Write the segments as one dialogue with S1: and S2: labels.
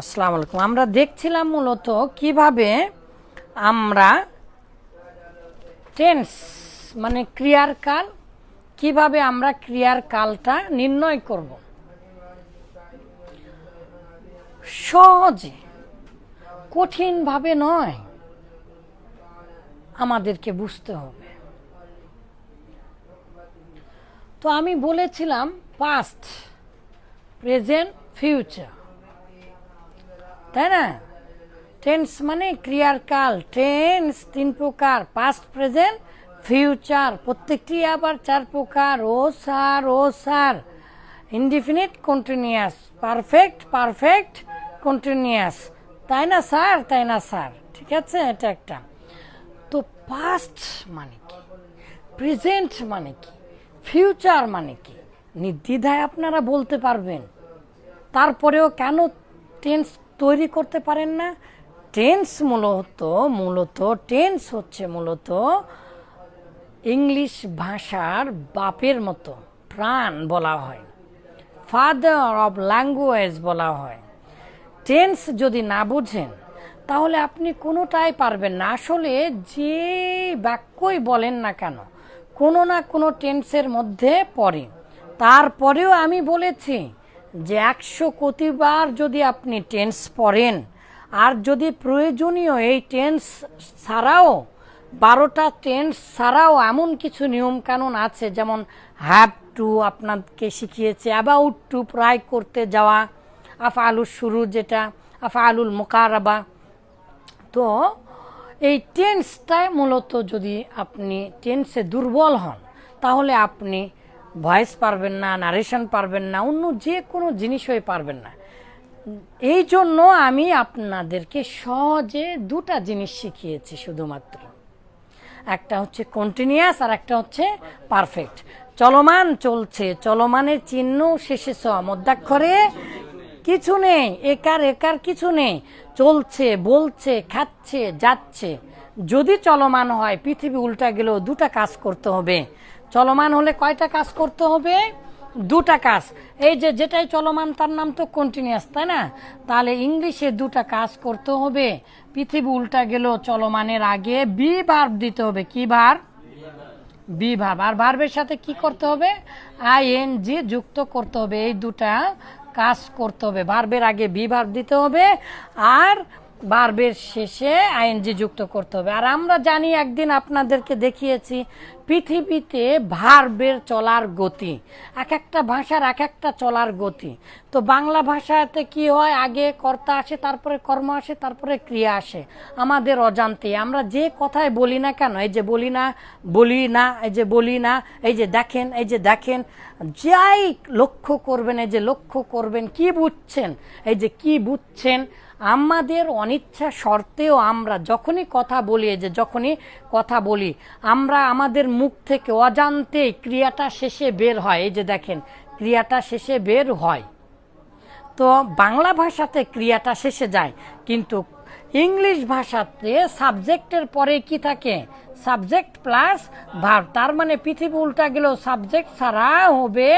S1: আসসালামু আলাইকুম। আমরা দেখছিলাম মূলত কীভাবে আমরা টেন্স মানে ক্রিয়ার কাল, কীভাবে আমরা ক্রিয়ার কালটা নির্ণয় করব। সহজে, কঠিনভাবে নয়, আমাদেরকে বুঝতে হবে। তো আমি বলেছিলাম পাস্ট প্রেজেন্ট ফিউচার তাই না? টেন্স মানে ক্রিয়ার কাল টেন্স তিন প্রকার। পাস্ট প্রেজেন্ট ফিউচার প্রত্যেকটি আবার চার প্রকার। ও সার ও সার indefinite continuous perfect perfect continuous তাই না স্যার তাই না স্যার ঠিক আছে? এটা একটা। তো পাস্ট মানে কি? প্রেজেন্ট মানে কি? ফিউচার মানে কি? নির্দ্বিধায় আপনারা বলতে পারবেন। তারপরেও কেন টেন্স তৈরি করতে পারেন না। টেন্স মূলত মূলত টেন্স হচ্ছে মূলত ইংলিশ ভাষার বাপের মতো, প্রাণ বলা হয়। ফাদার অব ল্যাঙ্গুয়েজ বলা হয়। টেন্স যদি না বুঝেন, তাহলে আপনি কোনোটাই পারবেন না। আসলে যে বাক্যই বলেন না কেন, কোনো না কোনো টেন্সের মধ্যে পড়ে। তারপরেও আমি বলেছি যে একশো কোটিবার যদি আপনি টেন্স পড়েন, আর যদি প্রয়োজনীয় এই টেন্স ছাড়াও, বারোটা টেন্স ছাড়াও এমন কিছু নিয়মকানুন আছে, যেমন হ্যাভ টু আপনাকে শিখিয়েছে অ্যাবাউট টু প্রায় করতে যাওয়া আফা আলুর শুরু যেটা আফা আলুল মোকারাবা। তো এই টেন্সটাই মূলত যদি আপনি টেন্সে দুর্বল হন, তাহলে আপনি ভয়েস পারবেন না নারেশন পারবেন না, অন্য যে কোনো জিনিস হয়ে পারবেন না। এই জন্য আমি আপনাদেরকে সহজে দুটা জিনিস শিখিয়েছি শুধুমাত্র। একটা হচ্ছে কন্টিনিউয়াস আর একটা হচ্ছে পারফেক্ট চলমান চলছে, চলমানের চিহ্ন শেষে স মধ্যাক্ষরে কিছু নেই, একার একার কিছু নেই। চলছে, বলছে, খাচ্ছে, যাচ্ছে। যদি চলমান হয়, পৃথিবী উল্টা গেলেও দুটা কাজ করতে হবে। চলমান হলে কয়টা কাজ করতে হবে? দুটা কাজ। এই যে যেটাই চলমান, তার নাম তো কন্টিনিউয়াস তাই না? তাহলে ইংলিশে দুটা কাজ করতে হবে। পৃথিবী উল্টা গেলেও চলমানের আগে বি ভার্ব দিতে হবে। কি ভার বি ভার্ব আর ভার্বের সাথে কি করতে হবে? আই এন জি যুক্ত করতে হবে। এই দুটা কাজ করতে হবে। ভার্বের আগে বি ভার্ব দিতে হবে আর ভার্বের শেষে আইএনজি যুক্ত করতে হবে। আর আমরা জানি, একদিন আপনাদেরকে দেখিয়েছি পৃথিবীতে ভার্বের চলার গতি, এক একটা ভাষার এক একটা চলার গতি। তো বাংলা ভাষাতে কি হয়? আগে কর্তা আসে, তারপরে কর্ম আসে, তারপরে ক্রিয়া আসে। আমাদের অজান্তে। আমরা যে কথায় বলি না কেন, এই যে বলি না বলি না, এই যে বলি না, এই যে দেখেন, এই যে দেখেন, যাই লক্ষ্য করবেন, এই যে লক্ষ্য করবেন, কি বুঝছেন? এই যে কি বুঝছেন? আমাদের অনিচ্ছা সত্ত্বেও আমরা যখনই কথা বলি যে যখনই কথা বলি, আমরা আমাদের মুখ থেকে অজান্তে ক্রিয়াটা শেষে বের হয়। এই যে দেখেন, ক্রিয়াটা শেষে বের হয়। তো বাংলা ভাষাতে ক্রিয়াটা শেষে যায়, কিন্তু ইংলিশ ভাষাতে সাবজেক্টের পরে কি থাকে? সাবজেক্ট প্লাস ভার্ব তার মানে পৃথিবী উল্টা গেলেও সাবজেক্ট ছাড়া হবে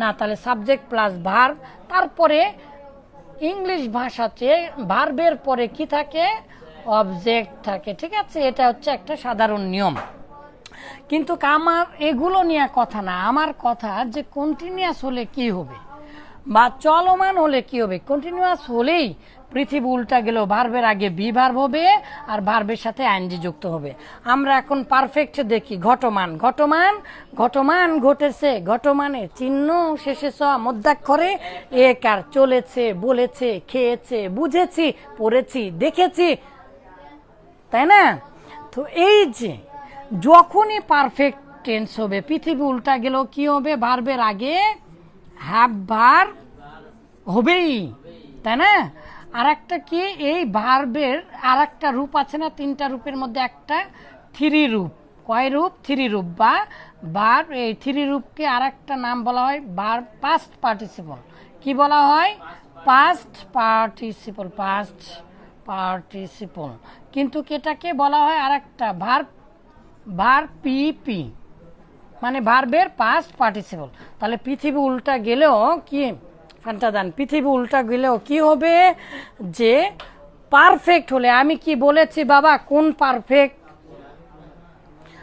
S1: না। তাহলে সাবজেক্ট প্লাস ভার্ব তারপরে ইংলিশ ভাষাতে ভার্বের পরে কি থাকে? অবজেক্ট থাকে, ঠিক আছে? এটা হচ্ছে একটা সাধারণ নিয়ম। কিন্তু আমার এগুলো নিয়ে কথা না। আমার কথা যে কন্টিনিউয়াস হলে কি হবে? বা চলমান হলে কি হবে? কন্টিনিউয়াস হলেই পৃথিবী উল্টা গেলেও ভার্বের আগে বি হবে আর ভার্বের সাথে আইনজি যুক্ত হবে। আমরা এখন পারফেক্ট দেখি, ঘটমান। ঘটমান ঘটমান ঘটেছে, ঘটমানে চিহ্ন শেষে স, মধ্যাক্ষরে একার চলেছে, বলেছে, খেয়েছে, বুঝেছি, পড়েছি, দেখেছি। তাই না? তো এই যে যখনই পারফেক্ট টেন্স হবে, পৃথিবী উল্টা গেলেও কি হবে? ভার্বের আগে হ্যাভ বার হবেই, তাই না? আর একটা কি? এই ভার্বের আর একটা রূপ আছে না, তিনটা রূপের মধ্যে একটা থ্রি রূপ কয় রূপ? থ্রি রূপ বা ভার্ব এই থ্রি রূপকে আর একটা নাম বলা হয় ভার পাস্ট পার্টিসিপল কি বলা হয়? পাস্ট পার্টিসিপল পাস্ট পার্টিসিপল কিন্তু এটাকে বলা হয় আর একটা ভার্ব ভার পিপি মানে ভার্বের পাস্ট পার্টিসিপল তাহলে পৃথিবী উল্টা গেলেও কি? ফ্যানটা দেন পৃথিবী উল্টা গেলেও কি হবে? যে পারফেক্ট হলে, আমি কি বলেছি বাবা কোন পারফেক্ট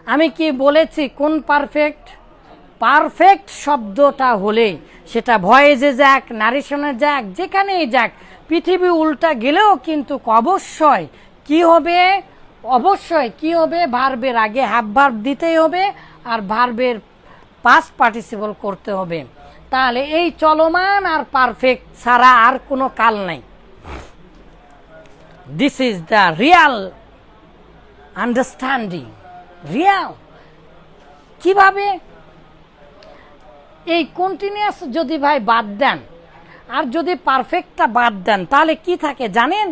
S1: আমি কি বলেছি কোন পারফেক্ট পারফেক্ট শব্দটা হলে, সেটা ভয়েজে যাক নারী নারেশনে যাক, যেখানেই যাক, পৃথিবী উল্টা গেলেও কিন্তু অবশ্যই কি হবে? অবশ্যই, কি হবে? ভার্বের আগে হ্যাভ ভার্ব দিতেই হবে আর ভার্বের পাস পার্টিসিপল করতে হবে। তাহলে এই চলমান আর পারফেক্ট ছাড়া আর কোনো কাল নাই। This is the real understanding real কীভাবে? এই কন্টিনিউয়াস যদি ভাই বাদ দেন, আর যদি পারফেক্টটা বাদ দেন, তাহলে কি থাকে জানেন?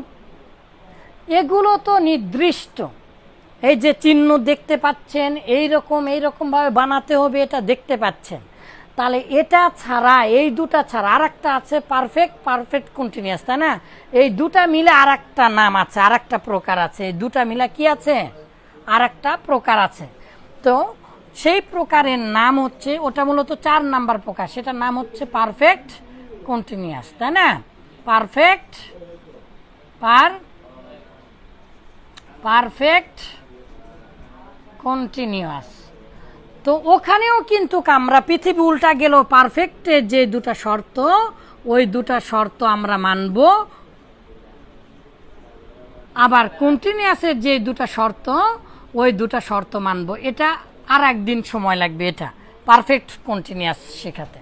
S1: এগুলো তো নির্দিষ্ট। এই যে চিহ্ন দেখতে পাচ্ছেন এই রকম এই রকমভাবে বানাতে হবে, এটা দেখতে পাচ্ছেন। তাহলে এটা ছাড়া, এই দুটা ছাড়া আর একটা আছে পারফেক্ট পারফেক্ট কন্টিনিউয়াস তাই না? এই দুটা মিলে আর একটা নাম আছে আর একটা প্রকার আছে। এই দুটা মিলে কি আছে? আর একটা প্রকার আছে। তো সেই প্রকারের নাম হচ্ছে, ওটা মূলত চার নাম্বার প্রকার, সেটার নাম হচ্ছে পারফেক্ট কন্টিনিউয়াস তাই না? পারফেক্ট পার পারফেক্ট কন্টিনিউয়াস তো ওখানেও কিন্তু আমরা পৃথিবী উল্টা গেল পারফেক্টের যে দুটা শর্ত, ওই দুটা শর্ত আমরা মানব। আবার কন্টিনিউয়াসের যে দুটা শর্ত, ওই দুটা শর্ত মানব। এটা আর একদিন সময় লাগবে এটা পারফেক্ট কন্টিনিউয়াস শেখাতে।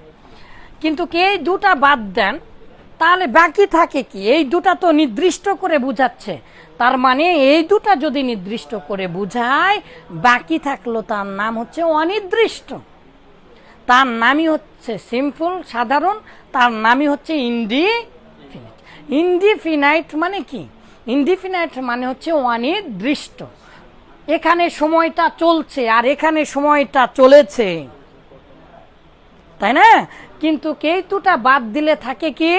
S1: কিন্তু কে এই দুটা বাদ দেন, তাহলে বাকি থাকে কি? এই দুটা তো নির্দিষ্ট করে বুঝাচ্ছে। তার মানে এই দুটা যদি নির্দিষ্ট করে বুঝায়, বাকি থাকল তার নাম হচ্ছে অনির্দিষ্ট। তার নামই হচ্ছে সিম্পল, সাধারণ, তার নামই হচ্ছে ইন্ডিফিনাইট ইন্ডিফিনাইট মানে কি? ইন্ডিফিনাইট মানে হচ্ছে অনির্দিষ্ট। এখানে সময়টা চলছে আর এখানে সময়টা চলেছে। তাই না? কিন্তু কেতুটা বাদ দিলে থাকে কি?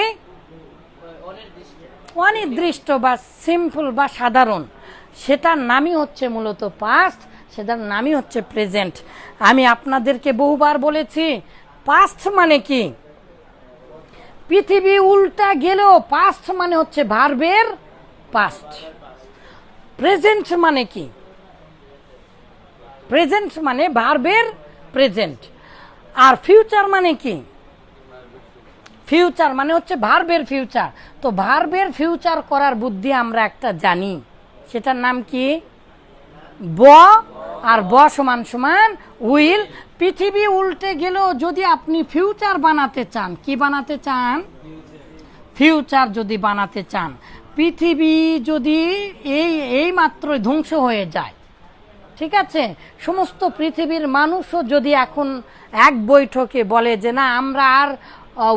S1: অনির্দিষ্ট বা সিম্পল বা সাধারণ, সেটার নামই হচ্ছে মূলত পাস্ট সেটার নামই হচ্ছে প্রেজেন্ট আমি আপনাদেরকে বহুবার বলেছি পাস্ট মানে কি? পৃথিবী উল্টা গেলেও পাস্ট মানে হচ্ছে ভার্বের পাস্ট প্রেজেন্ট মানে কি? প্রেজেন্ট মানে ভার্বের প্রেজেন্ট আর ফিউচার মানে কি? ফিউচার মানে হচ্ছে ভার্বের ফিউচার তো ভার্বের ফিউচার করার বুদ্ধি আমরা একটা জানি। সেটার নাম কি? ব আর ব সমান সমান উইল পৃথিবী উল্টে গেলেও যদি আপনি ফিউচার বানাতে চান, কি বানাতে চান? ফিউচার যদি বানাতে চান। পৃথিবী যদি এই এই মাত্র ধ্বংস হয়ে যায়। ঠিক আছে? সমস্ত পৃথিবীর মানুষও যদি এখন এক বৈঠকে বলে যে না, আমরা আর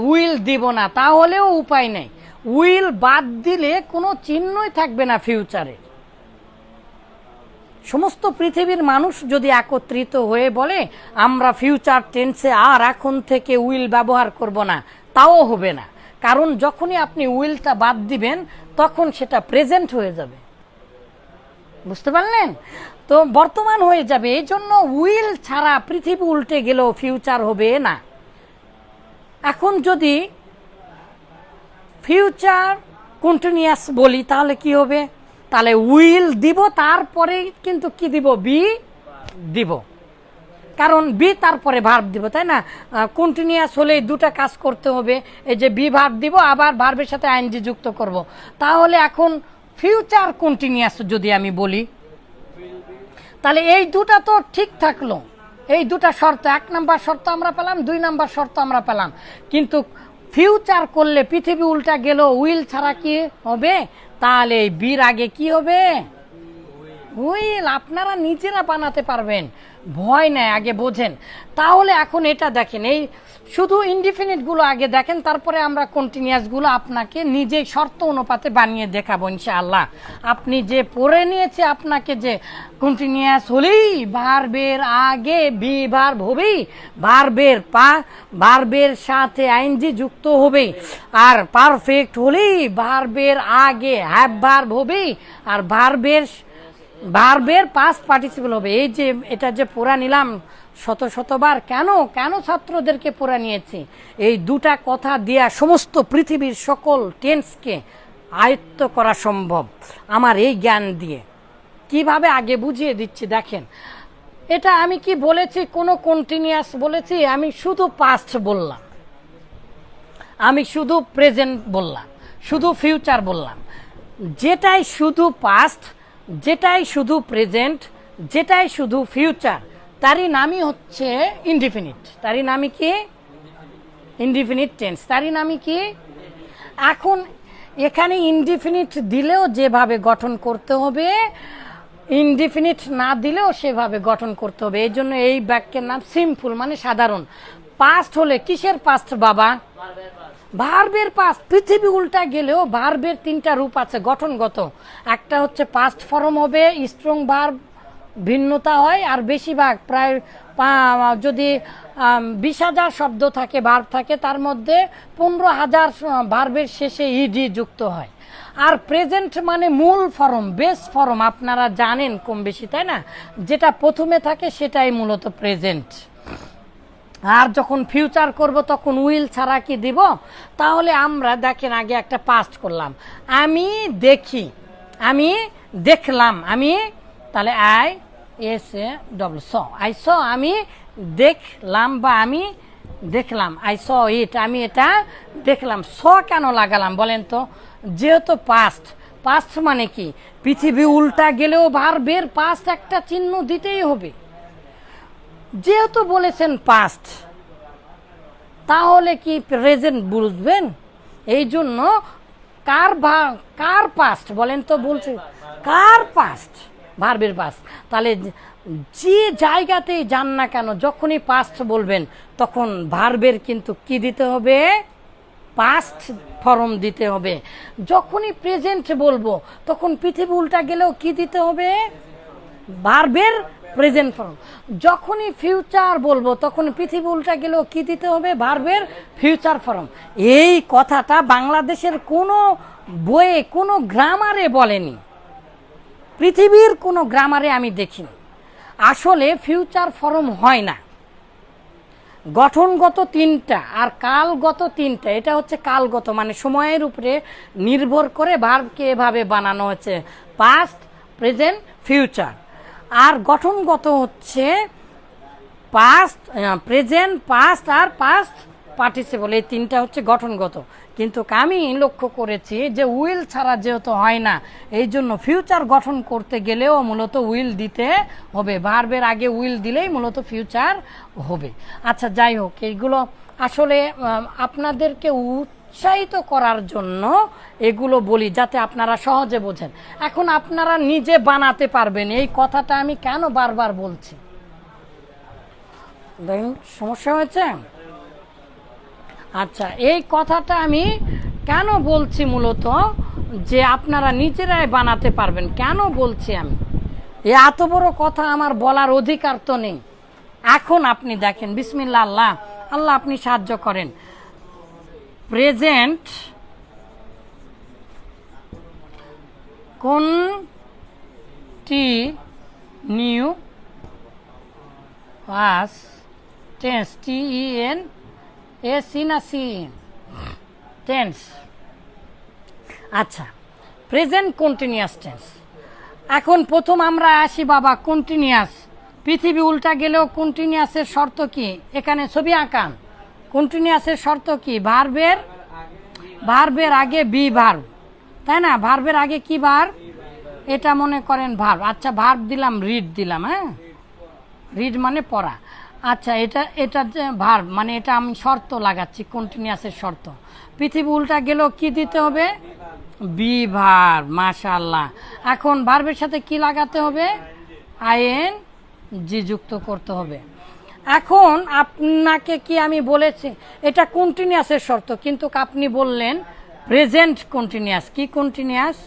S1: উইল দিব না, তাহলেও উপায় নেই। উইল বাদ দিলে কোনো চিহ্নই থাকবে না ফিউচারে সমস্ত পৃথিবীর মানুষ যদি একত্রিত হয়ে বলে, আমরা ফিউচার টেন্সে আর এখন থেকে উইল ব্যবহার করব না, তাও হবে না। কারণ যখনই আপনি উইলটা বাদ দিবেন, তখন সেটা প্রেজেন্ট হয়ে যাবে। বুঝতে পারলেন? তো বর্তমান হয়ে যাবে এই জন্য উইল ছাড়া পৃথিবী উল্টে গেলেও ফিউচার হবে না। এখন যদি ফিউচার কন্টিনিউয়াস বলি, তাহলে কি হবে? তাহলে উইল দিব, তারপরে কিন্তু কি দিব? বি দিব। কারণ বি তারপরে ভার্ব দিব, তাই না? কন্টিনিউয়াস হলে দুটা কাজ করতে হবে। এই যে বি ভার্ব দিব, আবার ভার্বের সাথে আইনজি যুক্ত করব। তাহলে এখন ফিউচার কন্টিনিউয়াস যদি আমি বলি, তাহলে এই দুটা তো ঠিক থাকল। এই দুটা শর্ত, এক নাম্বার শর্ত আমরা পেলাম, দুই নাম্বার শর্ত আমরা পেলাম। কিন্তু ফিউচার করলে পৃথিবী উল্টা গেল উইল ছাড়া কি হবে? তাহলে বীর আগে কি হবে? উইল আপনারা নিজেরা বানাতে পারবেন। ভয় নেয়, আগে বোঝেন। তাহলে এখন এটা দেখেন, এই শুধু ইনডিফিনিটগুলো আগে দেখেন, তারপরে আমরা কন্টিনিউয়াসগুলো আপনাকে নিজেই শর্ত অনুপাতে বানিয়ে দেখাবো ইনশাআল্লাহ। আপনি যে পড়ে নিয়েছে আপনাকে যে কন্টিনিউয়াস হলেই ভার্বের আগে বি ভার্ব হবেই ভার্বের পা ভার্বের সাথে আইনজি যুক্ত হবে আর পারফেক্ট হলেই ভার্বের আগে হ্যাভ ভার্ব হবেই, আর ভার্বের ভার্বের পাস্ট পার্টিসিপল হবে। এই যে, এটা যে পড়া নিলাম, শত শতবার, কেন কেন ছাত্রদেরকে পড়া নিয়েছি? এই দুটা কথা দিয়া সমস্ত পৃথিবীর সকল টেন্সকে আয়ত্ত করা সম্ভব, আমার এই জ্ঞান দিয়ে। কীভাবে আগে বুঝিয়ে দিচ্ছি, দেখেন। এটা আমি কি বলেছি, কোনো কন্টিনিউয়াস বলেছি? আমি শুধু পাস্ট বললাম। আমি শুধু প্রেজেন্ট বললাম, শুধু ফিউচার বললাম। যেটাই শুধু পাস্ট যেটাই শুধু প্রেজেন্ট যেটাই শুধু ফিউচার তারই নামই হচ্ছে ইনডিফিনিট তারই নামই কি? ইনডিফিনিট টেন্স তারই নামই কি? এখন এখানে ইনডিফিনিট দিলেও যেভাবে গঠন করতে হবে ইনডিফিনিট না দিলেও সেভাবে গঠন করতে হবে। এই জন্য এই বাক্যের নাম সিম্পল মানে সাধারণ। পাস্ট হলে কিসের পাস্ট বাবা? ভার্বের পাস্ট পৃথিবী উল্টা গেলেও ভার্বের তিনটা রূপ আছে গঠনগত। একটা হচ্ছে পাস্ট ফর্ম হবে স্ট্রং ভার্ব ভিন্নতা হয়, আর বেশিরভাগ প্রায় যদি বিশ হাজার শব্দ থাকে ভার্ব থাকে, তার মধ্যে পনেরো হাজার ভার্বের শেষে ইডি যুক্ত হয়। আর প্রেজেন্ট মানে মূল ফর্ম বেস ফর্ম আপনারা জানেন কম বেশি, তাই না? যেটা প্রথমে থাকে, সেটাই মূলত প্রেজেন্ট আর যখন ফিউচার করব, তখন উইল ছাড়া কি দিব? তাহলে আমরা দেখেন আগে একটা পাস্ট করলাম। আমি দেখি, আমি দেখলাম, আমি, তাহলে I S A double S I S আমি দেখলাম বা আমি দেখলাম আই স ইট আমি এটা দেখলাম। স কেন লাগালাম বলেন তো? যেহেতু পাস্ট পাস্ট মানে কি? পৃথিবী উল্টা গেলেও ভার্বের পাস্ট একটা চিহ্ন দিতেই হবে। যেহেতু বলেছেন পাস্ট তাহলে কি প্রেজেন্ট বুঝবেন? এই জন্য কার ভা- কার পাস্ট বলেন তো বলছে, কার পাস্ট ভার্বের পাস্ট তাহলে যে জায়গাতেই যান না কেন, যখনই পাস্ট বলবেন, তখন ভার্বের কিন্তু কি দিতে হবে? পাস্ট ফর্ম দিতে হবে। যখনই প্রেজেন্ট বলব, তখন পৃথিবী উল্টা গেলেও কি দিতে হবে? ভার্বের প্রেজেন্ট ফর্ম যখনই ফিউচার বলব, তখন পৃথিবী উল্টা গেলেও কি দিতে হবে? ভার্বের ফিউচার ফর্ম এই কথাটা বাংলাদেশের কোনো বইয়ে, কোনো গ্রামারে বলেনি। পৃথিবীর কোনো গ্রামারে আমি দেখিনি। আসলে ফিউচার ফর্ম হয় না। গঠনগত তিনটা আর কালগত তিনটা, এটা হচ্ছে কালগত মানে সময়ের উপরে নির্ভর করে ভার্বকে এভাবে বানানো হচ্ছে পাস্ট প্রেজেন্ট ফিউচার আর গঠনগত হচ্ছে পাস্ট প্রেজেন্ট পাস্ট আর পাস্ট পার্টিসিপল এই তিনটা হচ্ছে গঠনগত। কিন্তু আমি লক্ষ্য করেছি যে উইল ছাড়া যেহেতু হয় না, এই জন্য ফিউচার গঠন করতে গেলেও মূলত উইল দিতে হবে। ভার্বের আগে উইল দিলেই মূলত ফিউচার হবে। আচ্ছা যাই হোক, এইগুলো আসলে আপনাদেরকে উৎসাহিত করার জন্য এগুলো বলি যাতে আপনারা সহজে বোঝেন। এখন আপনারা নিজে বানাতে পারবেন। এই কথাটা আমি কেন বারবার বলছি? দেখেন, সমস্যা হয়েছে? আচ্ছা এই কথাটা আমি কেন বলছি মূলত যে আপনারা নিজেরাই বানাতে পারবেন? কেন বলছি আমি? এ এত বড় কথা আমার বলার অধিকার তো নেই। এখন আপনি দেখেন বিসমিল্লা আল্লাহ আল্লাহ আপনি সাহায্য করেন। প্রেজেন্ট কোন টি নিউ পাস tense T E N A C C tense. আচ্ছা প্রেজেন্ট কন্টিনিউয়াস টেন্স। এখন প্রথম আমরা আসি বাবা, কন্টিনিউয়াস। পৃথিবী উল্টা গেলেও কন্টিনিউয়াসের শর্ত কি? এখানে ছবি আঁকান। কন্টিনিউয়াসের শর্ত কি? ভার্বের ভার্বের আগে বি ভার্ব তাই না? ভার্বের আগে কি ভার্ব এটা মনে করেন ভার্ব আচ্ছা ভার্ব দিলাম রিড দিলাম হ্যাঁ? রিড মানে পড়া। আচ্ছা এটা এটা যে ভার্ব মানে এটা আমি শর্ত লাগাচ্ছি কন্টিনিউয়াসের শর্ত। পৃথিবী উল্টা গেলেও কি দিতে হবে? বি ভার্ব মাশাল্লাহ এখন ভার্বের সাথে কি লাগাতে হবে? আইএন জি যুক্ত করতে হবে। এখন আপনাকে কি আমি বলেছি? এটা কন্টিনিউয়াসের শর্ত। কিন্তু আপনি বললেন প্রেজেন্ট কন্টিনিউয়াস কি কন্টিনিউয়াস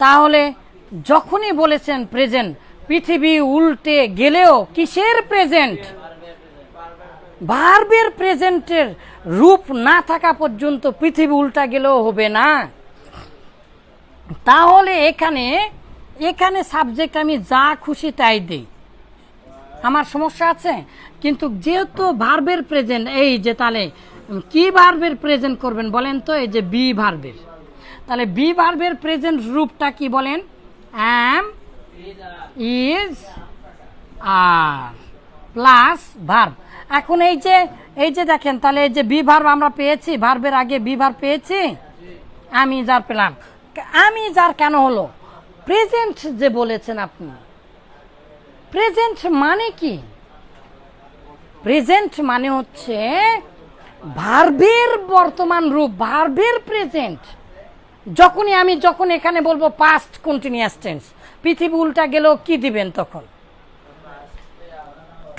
S1: তাহলে যখনই বলেছেন প্রেজেন্ট পৃথিবী উল্টে গেলেও কিসের প্রেজেন্ট ভার্বের প্রেজেন্টের রূপ না থাকা পর্যন্ত পৃথিবী উল্টা গেলেও হবে না। তাহলে এখানে এখানে সাবজেক্ট আমি যা খুশি তাই দিই। আমার সমস্যা আছে। কিন্তু যেহেতু ভার্বের প্রেজেন্ট এই যে তাহলে, কি ভার্বের প্রেজেন্ট করবেন বলেন তো? এই যে বি ভার্বের তাহলে বি ভার্বের প্রেজেন্ট রূপটা কি বলেন? Am is are plus verb এখন এই যে এই যে দেখেন, তাহলে এই যে বি ভার্ব আমরা পেয়েছি ভার্বের আগে বি ভার্ব পেয়েছি? আমি যার পেলাম। আমি যার কেন হলো? প্রেজেন্ট যে বলেছেন আপনি। প্রেজেন্ট মানে কি? প্রেজেন্ট মানে হচ্ছে ভার্বের বর্তমান রূপ ভার্বের প্রেজেন্ট যখনই আমি যখন এখানে বলব পাস্ট কন্টিনিউয়াস টেন্স পৃথিবী উল্টা গেলেও কি দিবেন তখন?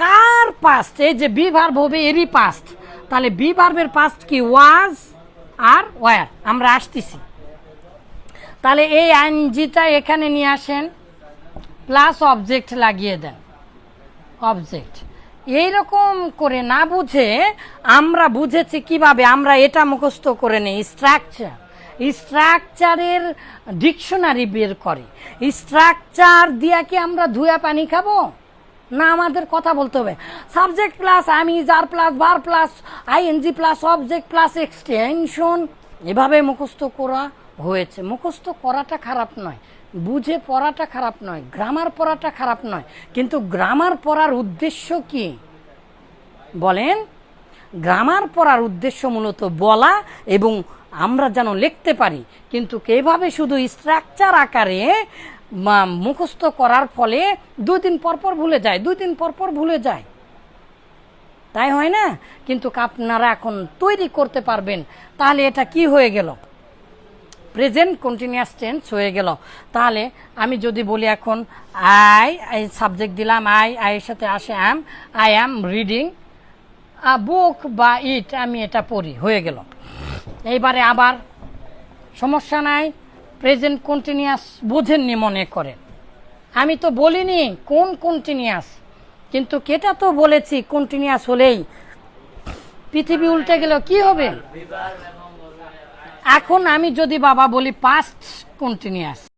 S1: কার পাস্ট এই যে বি ভার্ব হবে এরই পাস্ট তাহলে বি ভার্বের পাস্ট কি ওয়াজ আর ওয়ার আমরা আসতেছি। তাহলে এই আইনজিটা এখানে নিয়ে আসেন। প্লাস অবজেক্ট লাগিয়ে দেন। অবজেক্ট এইরকম করে না বুঝে আমরা বুঝেছি কীভাবে আমরা এটা মুখস্থ করে নিই। স্ট্রাকচার স্ট্রাকচারের ডিকশনারি বের করে। স্ট্রাকচার দিয়া কি আমরা ধুয়া পানি খাব? না, আমাদের কথা বলতে হবে। সাবজেক্ট প্লাস আমি যার প্লাস বার plus ING plus object plus extension এভাবে মুখস্থ করা হয়েছে। মুখস্থ করাটা খারাপ নয়। বুঝে পড়াটা খারাপ নয় গ্রামার পড়াটা খারাপ নয়, কিন্তু গ্রামার পড়ার উদ্দেশ্য কি? বলেন গ্রামার পড়ার উদ্দেশ্য মূলত বলা এবং আমরা যেন লিখতে পারি, কিন্তু এভাবে শুধু স্ট্রাকচার আকারে মুখস্থ করার ফলে দুই দিন পর পর ভুলে যায়, দুই দিন পর পর ভুলে যায়? তাই হয় না? কিন্তু আপনারা এখন তৈরি করতে পারবেন, তাহলে এটা কি হয়ে গেল? প্রেজেন্ট কন্টিনিউয়াস টেন্স হয়ে গেল। তাহলে আমি যদি বলি এখন আই আই সাবজেক্ট দিলাম আই আইয়ের সাথে আসে am I am reading book বা ইট আমি এটা পড়ি, হয়ে গেল। এইবারে আবার সমস্যা নাই প্রেজেন্ট কন্টিনিউয়াস বোঝেননি মনে করেন আমি তো বলিনি কোন কন্টিনিউয়াস কিন্তু কেটা তো বলেছি কন্টিনিউয়াস হলেই পৃথিবী উল্টে গেল, কি হবে? এখন আমি যদি বাবা বলি পাস্ট কন্টিনিউয়াস